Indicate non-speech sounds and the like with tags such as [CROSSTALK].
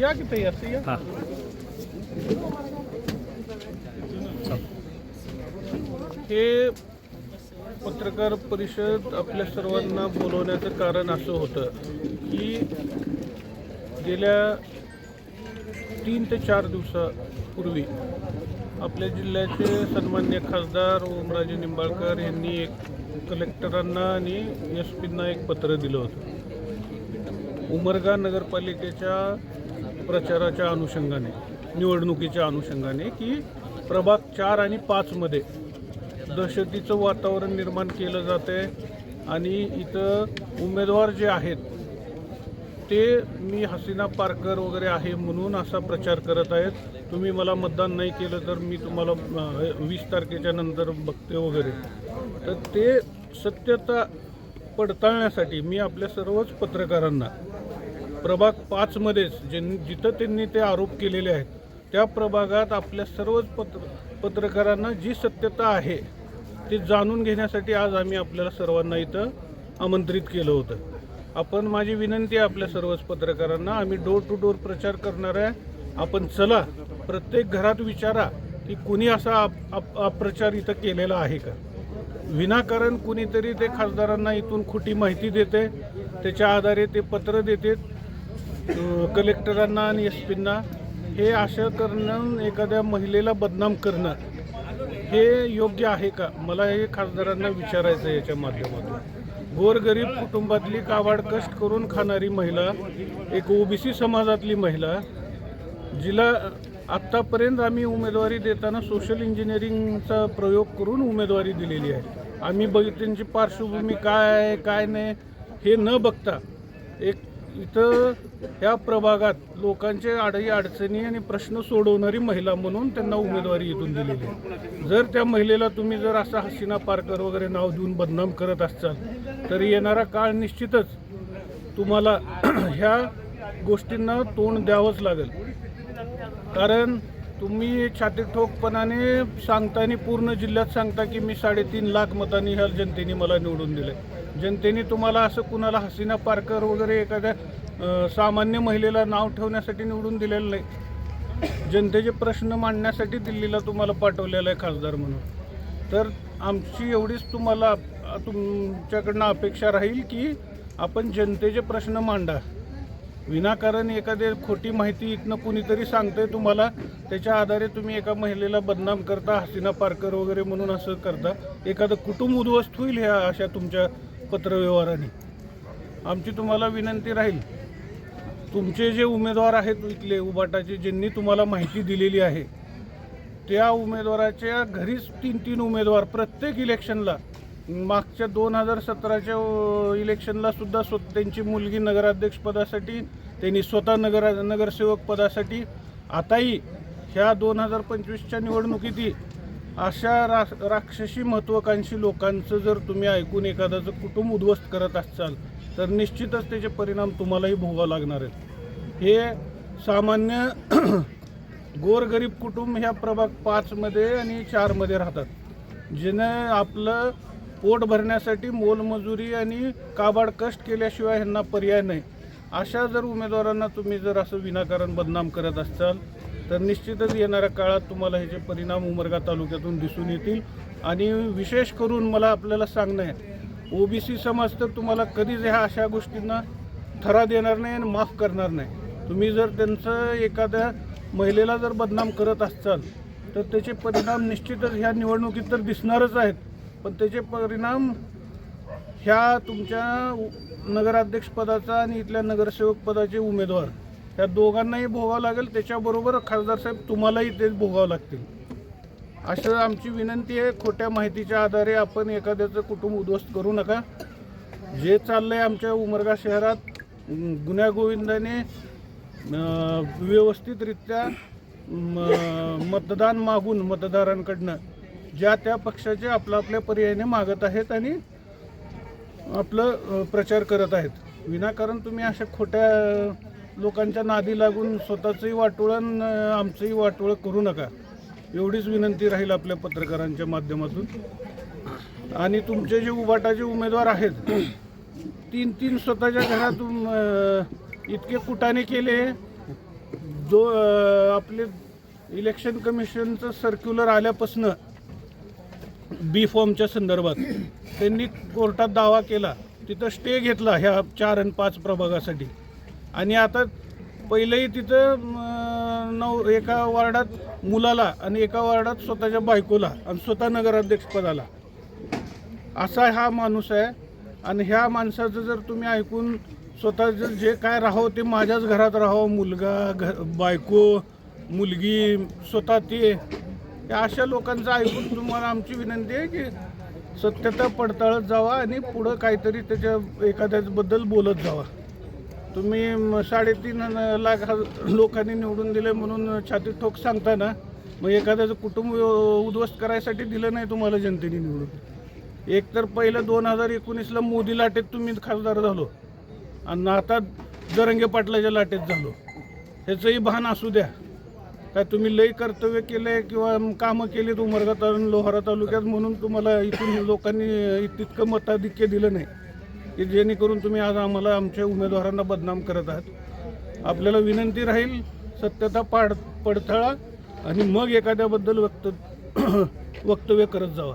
या की ताई असं या हां हे पत्रकार परिषद आपल्या सर्वांना बोलवण्याचं कारण असं होतं की गेल्या तीन ते चार दिवसापूर्वी आपल्या जिल्ह्याचे सन्मान्य खासदार ओमराजे निंबाळकर यांनी एक कलेक्टरांना आणि एस पींना एक पत्र दिलं होतं उमरगा नगरपालिकेच्या प्रचाराच्या अनुषंगाने निवडणुकीच्या अनुषंगाने की प्रभाग चार आणि पाचमध्ये दहशतीचं वातावरण निर्माण केलं जाते आणि इथं उमेदवार जे आहेत ते मी हसीना पारकर वगैरे आहे म्हणून असा प्रचार करत आहेत. तुम्ही मला मतदान नाही केलं तर मी तुम्हाला वीस तारखेच्या नंतर बघते वगैरे. तर ते सत्यता पडताळण्यासाठी मी आपल्या सर्वच पत्रकारांना प्रभाग पाचमध्येच जे जिथं त्यांनी ते आरोप केलेले आहेत त्या प्रभागात आपल्या सर्वच पत्र पत्रकारांना जी सत्यता आहे ते जाणून घेण्यासाठी आज आम्ही आपल्याला सर्वांना इथं आमंत्रित केलं होतं. आपण माझी विनंती आहे आपल्या सर्वच पत्रकारांना आम्ही डोर टू डोर प्रचार करणार आहे. आपण चला प्रत्येक घरात विचारा की कुणी असा आप अप- अप्रचार इथं केलेला आहे का? विनाकारण कुणीतरी ते खासदारांना इथून खोटी माहिती देते त्याच्या आधारे ते पत्र देते कलेक्टरांना आणि एस पींना हे असं करणं एखाद्या महिलेला बदनाम करणं हे योग्य आहे का? मला हे खासदारांना विचारायचं आहे याच्या माध्यमातून. गोरगरीब कुटुंबातली कावाड कष्ट करून खाणारी महिला एक ओबीसी समाजातली महिला जिला आत्तापर्यंत आम्ही उमेदवारी देताना सोशल इंजिनिअरिंगचा प्रयोग करून उमेदवारी दिलेली आहे. आम्ही बघित त्यांची पार्श्वभूमी काय आहे काय नाही हे न बघता एक इथं ह्या प्रभागात लोकांचे आडही अडचणी आणि प्रश्न सोडवणारी महिला म्हणून त्यांना उमेदवारी इथून दिलेली आहे. जर त्या महिलेला तुम्ही जर असा हसीना पारकर वगैरे नाव देऊन बदनाम करत असाल तर येणारा काळ निश्चितच तुम्हाला [CLEARS THROAT] ह्या गोष्टींना तोंड द्यावंच लागेल. कारण तुम्ही छाती ठोकपणाने सांगताना पूर्ण जिल्ह्यात सांगता की मी साडेतीन लाख मतांनी ह्या जनतेने मला निवडून दिले जनतेने तुम्हाला असं कुणाला हसीना पारकर वगैरे एखाद्या सामान्य महिलेला नाव ठेवण्यासाठी निवडून दिलेलं नाही. जनतेचे प्रश्न मांडण्यासाठी दिल्लीला तुम्हाला पाठवलेलं आहे खासदार म्हणून. तर आमची एवढीच तुम्हाला तुमच्याकडनं अपेक्षा राहील की आपण जनतेचे प्रश्न मांडा. विनाकारण एखादी खोटी माहिती इथनं कुणीतरी सांगतंय तुम्हाला त्याच्या आधारे तुम्ही एका महिलेला बदनाम करता हसीना पारकर वगैरे म्हणून असं करता. एखादं कुटुंब उद्ध्वस्त होईल ह्या अशा तुमच्या पत्रव्यवहाराने आमची तुम्हाला विनंती राहील. तुमचे जे उमेदवार आहेत इथले उबाटाचे ज्यांनी तुम्हाला माहिती दिलेली आहे त्या उमेदवाराच्या घरीच तीन तीन उमेदवार प्रत्येक इलेक्शनला मागच्या दोन हजार सतराच्या इलेक्शनला सुद्धा स्व त्यांची मुलगी नगराध्यक्षपदासाठी त्यांनी स्वतः नगर नगरसेवक पदासाठी आताही ह्या दोन हजार पंचवीसच्या निवडणुकीतही अशा रा राक्षसी महत्त्वाकांक्षी लोकांचं जर तुम्ही ऐकून एखाद्याचं कुटुंब उद्ध्वस्त करत असाल तर निश्चितच त्याचे परिणाम तुम्हालाही भोगावं लागणार आहेत. हे सामान्य [CLEARS THROAT] गोरगरीब कुटुंब ह्या प्रभाग पाचमध्ये आणि चारमध्ये राहतात. जिनं आपलं पोट भरण्यासाठी मोलमजुरी आणि काबाड कष्ट केल्याशिवाय ह्यांना पर्याय नाही. अशा जर उमेदवारांना तुम्ही जर असं विनाकारण बदनाम करत असाल तर निश्चितच येणाऱ्या काळात तुम्हाला ह्याचे परिणाम उमरगा तालुक्यातून दिसून येतील. आणि विशेष करून मला आपल्याला सांगणं आहे ओबीसी समाज तर तुम्हाला कधीच ह्या अशा गोष्टींना थरा देणार नाही आणि माफ करणार नाही. तुम्ही जर त्यांचं एखाद्या महिलेला जर बदनाम करत असाल तर त्याचे परिणाम निश्चितच ह्या निवडणुकीत तर दिसणारच आहेत. पण त्याचे परिणाम ह्या तुमच्या नगराध्यक्षपदाचा आणि इथल्या नगरसेवक पदाचे उमेदवार ह्या दोघांनाही भोगावं लागेल त्याच्याबरोबर खासदार साहेब तुम्हालाही तेच भोगावं लागतील. अशा आमची विनंती आहे खोट्या माहितीच्या आधारे आपण एखाद्याचं कुटुंब उद्ध्वस्त करू नका. जे चाललं आहे आमच्या उमरगा शहरात गुन्ह्यागोविंदाने गुण्यागोविंदाने व्यवस्थितरित्या मतदान मागून मतदारांकडनं ज्या त्या पक्षाचे आपल्या आपल्या पर्यायाने मागत आहेत आणि आपलं प्रचार करत आहेत. विनाकारण तुम्ही अशा खोट्या लोकांच्या नादी लागून स्वतःचंही वाटोळं आणि, आमचंही वाटोळं करू नका. एवढीच विनंती राहील आपल्या पत्रकारांच्या माध्यमातून. आणि तुमचे जे उबाटाचे उमेदवार आहेत तीन तीन स्वतःच्या घरात इतके कुटाने केले जो आपले इलेक्शन कमिशनचं सर्क्युलर आल्यापासनं बी फॉर्मच्या संदर्भात त्यांनी कोर्टात दावा केला तिथं स्टे घेतला ह्या चार आणि पाच प्रभागासाठी. आणि आता पहिलंही तिथं नऊ एका वार्डात मुलाला आणि एका वार्डात स्वतःच्या बायकोला आणि स्वतः नगराध्यक्षपदाला असा हा माणूस आहे. आणि ह्या माणसाचं जर तुम्ही ऐकून स्वतःचं जे काय राहावं ते माझ्याच घरात राहावं. मुलगा घ बायको मुलगी स्वतः ते. या अशा लोकांचं ऐकून तुम्हाला आमची विनंती आहे की सत्यता पडताळत जावा आणि पुढं काहीतरी त्याच्या एखाद्याबद्दल बोलत जावा. तुम्ही म- साडेतीन लाख लोकांनी निवडून दिले म्हणून छातीत ठोक सांगता ना मग एखाद्याचं कुटुंब उद्ध्वस्त करायसाठी दिलं नाही तुम्हाला जनतेने निवडून. एक तर पहिलं दोन हजार एकोणीसला मोदी लाटेत तुम्ही खासदार झालो. आणि आता जरंगे पाटलाच्या लाटेत झालो. ह्याचंही भान असू द्या. काय तुम्ही लई कर्तव्य केले किंवा कामं केलीत उमरगा तालुक्यात लोहारा तालुक्यात म्हणून तुम्हाला इथून लोकांनी तितकं मताधिक्य दिलं नाही. की जेणेकरून तुम्ही आज आम्हाला आमच्या उमेदवारांना बदनाम करत आहात. आपल्याला विनंती राहील सत्यता पाड पडथळा आणि मग एखाद्याबद्दल वक्त [CLEARS THROAT] वक्तव्य करत जावा.